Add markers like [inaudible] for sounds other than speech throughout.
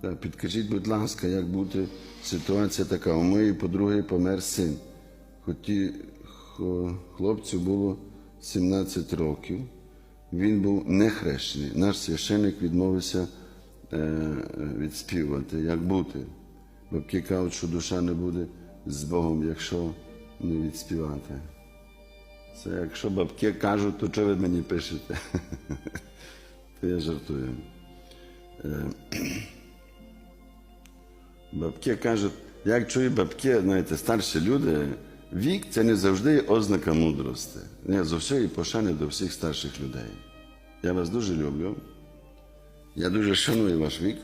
Так, підкажіть, будь ласка, як бути ситуація така? У моєї подруги помер син. Хоті хлопцю було 17 років. Він був не хрещений. Наш священник відмовився е, відспівати. Як бути? Бабки кажуть, що душа не буде з Богом, якщо не відспівати. Це якщо бабки кажуть, то чого ви мені пишете? [laughs] То я жартую. Бабки кажуть, як чую бабки, знаєте, старші люди, вік це не завжди ознака мудрості. Я з усієї пошани до всіх старших людей. Я вас дуже люблю. Я дуже шаную ваш вік.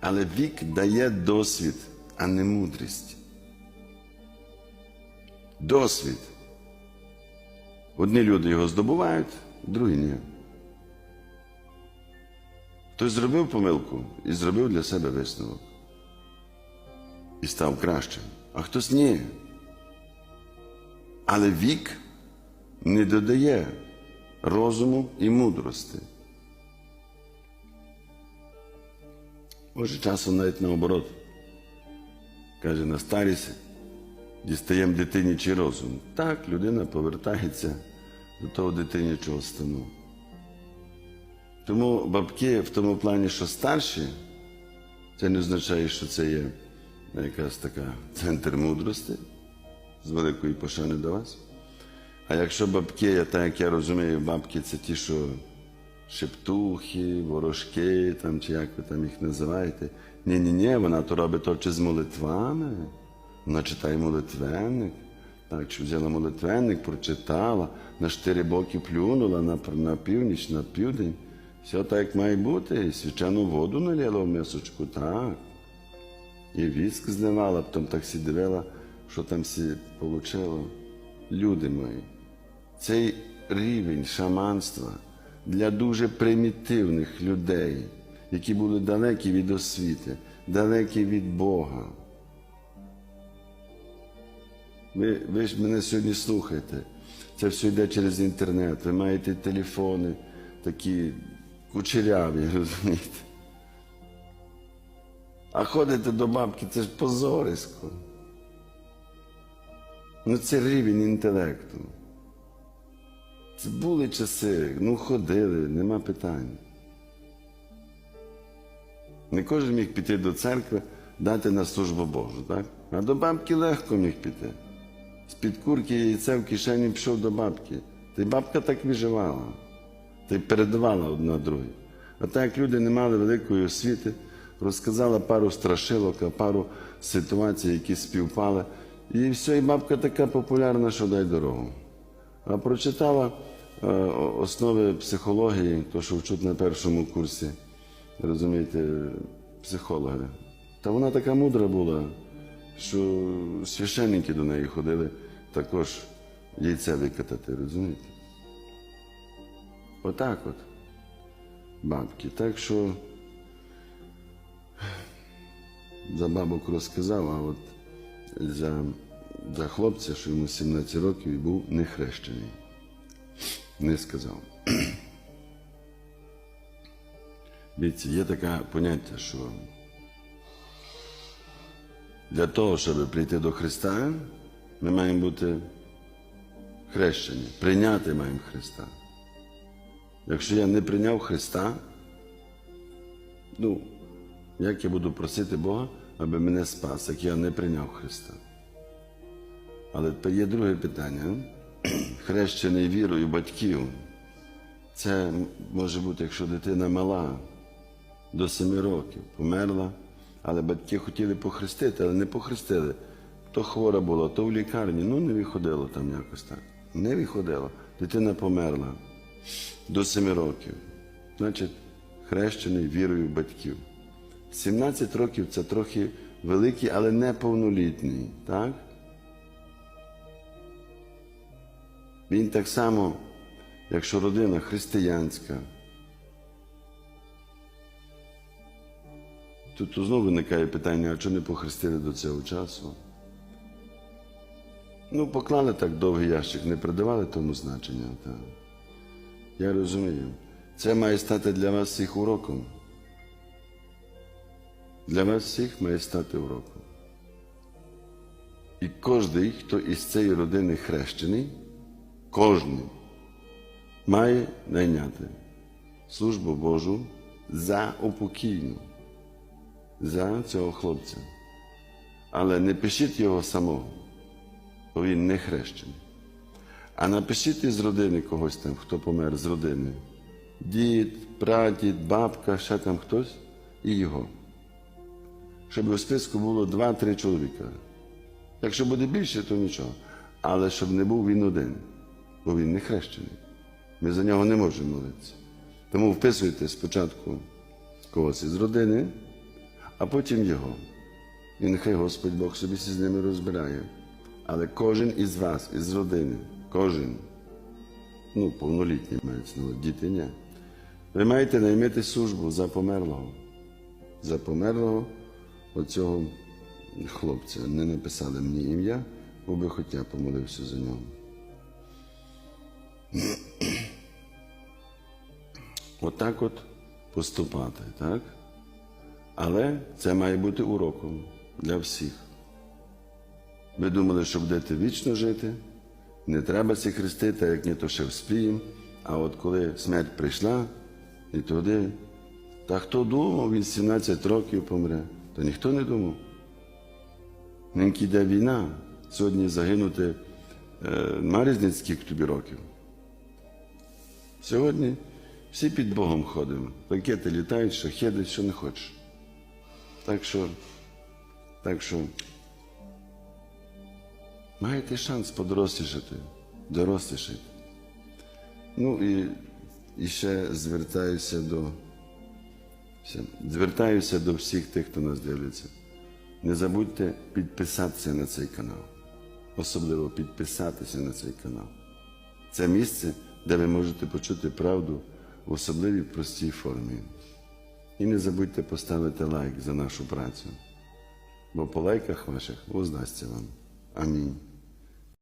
Але вік дає досвід, а не мудрість. Досвід. Одні люди його здобувають, другі ні. Хтось зробив помилку і зробив для себе висновок. І став кращим, а хтось ні. Але вік не додає розуму і мудрості. Може, часом навіть наоборот. Каже, на старість дістаємо дитинічий розум. Так, людина повертається до того дитинячого стану. Тому бабки в тому плані, що старші, це не означає, що це є якась така центр мудрості з великої пошани до вас. А якщо бабки, так як я розумію, бабки це ті, що шептухи, ворожки, там, чи як ви там їх називаєте. Ні-ні-ні, вона то робить то чи з молитвами, вона читає молитвенник. Так, що взяла молитвенник, прочитала, на чотири боки плюнула на, на північ, на південь. Все так, має бути. І свячену воду налила в мисочку, так. І віск зливала, потім так всі дивила, що там всі получило. Люди мої, цей рівень шаманства для дуже примітивних людей, які були далекі від освіти, далекі від Бога. Ви, ви ж мене сьогодні слухаєте. Це все йде через інтернет. Ви маєте телефони такі кучеряві, [laughs] розумієте? А ходите до бабки, це ж позорисько. Ну це рівень інтелекту. Це були часи, ну ходили, нема питань. Не кожен міг піти до церкви, дати на службу Божу, так? А до бабки легко міг піти. З-під курки яйце в кишені пішов до бабки. Та й бабка так виживала, та й передавала одна другій. А так як люди не мали великої освіти, розказала пару страшилок, пару ситуацій, які співпали. І все, і бабка така популярна, що дай дорогу. А прочитала е, основи психології, то, що вчуть на першому курсі, розумієте, психологи. Та вона така мудра була, що священники до неї ходили також яйця викатати, розумієте? Отак от, бабки. Так що за бабок розказав, а от за, за хлопця, що йому 17 років і був не хрещений. Не сказав. [clears throat] Дивіться, є таке поняття, що для того, щоб прийти до Христа, ми маємо бути хрещені, прийняти маємо Христа. Якщо я не прийняв Христа, ну, як я буду просити Бога, аби мене спас, як я не прийняв Христа? Але є друге питання. [clears throat] Хрещений вірою батьків. Це може бути, якщо дитина мала, до семи років, померла, але батьки хотіли похрестити, але не похрестили. То хвора була, то в лікарні, ну не виходило там якось так. Не виходило. Дитина померла до семи років. Значить, хрещений вірою батьків. 17 років це трохи великий, але неповнолітній, так? Він так само, якщо родина християнська, тут знову виникає питання, а чого не похрестили до цього часу? Ну, поклали так довгий ящик, не придавали тому значення. Так. Я розумію. Це має стати для вас всіх уроком. для вас всіх має стати уроком. І кожен, хто із цієї родини хрещений, кожен має найняти службу Божу за упокійну, за цього хлопця. Але не пишіть його самого, бо він не хрещений. А напишіть із родини когось там, хто помер з родини. Дід, прадід, бабка, ще там хтось і його. Щоб у списку було два-три чоловіка. Якщо буде більше, то нічого. Але щоб не був він один, бо він не хрещений. Ми за нього не можемо молитися. Тому вписуйте спочатку когось із родини, а потім його. І нехай Господь Бог собі з ними розбирає. Але кожен із вас, із родини, кожен, ну, повнолітній мається увазі, діти ні. Ви маєте наймити службу за померлого. За померлого оцього хлопця. Не написали мені ім'я, бо би хоч я помолився за нього. [clears throat] Отак от поступати, так? Але це має бути уроком для всіх. Ви думали, що будете вічно жити, не треба сі хрестити, як ні, то ще вспіємо. А от коли смерть прийшла, і туди, та хто думав, він 17 років помре, то ніхто не думав. Ниньки йде війна, сьогодні загинути е, нема тобі років. Сьогодні всі під Богом ходимо. Ракети літають, шахеди, що не хочеш. Так що, так що маєте шанс подорослішати, дорослішати. Ну і, і ще звертаюся до, звертаюся до всіх тих, хто нас дивиться. Не забудьте підписатися на цей канал. Особливо підписатися на цей канал. Це місце, де ви можете почути правду в особливій простій формі. І не забудьте поставити лайк за нашу працю, бо по лайках ваших воздасться вам. Амінь.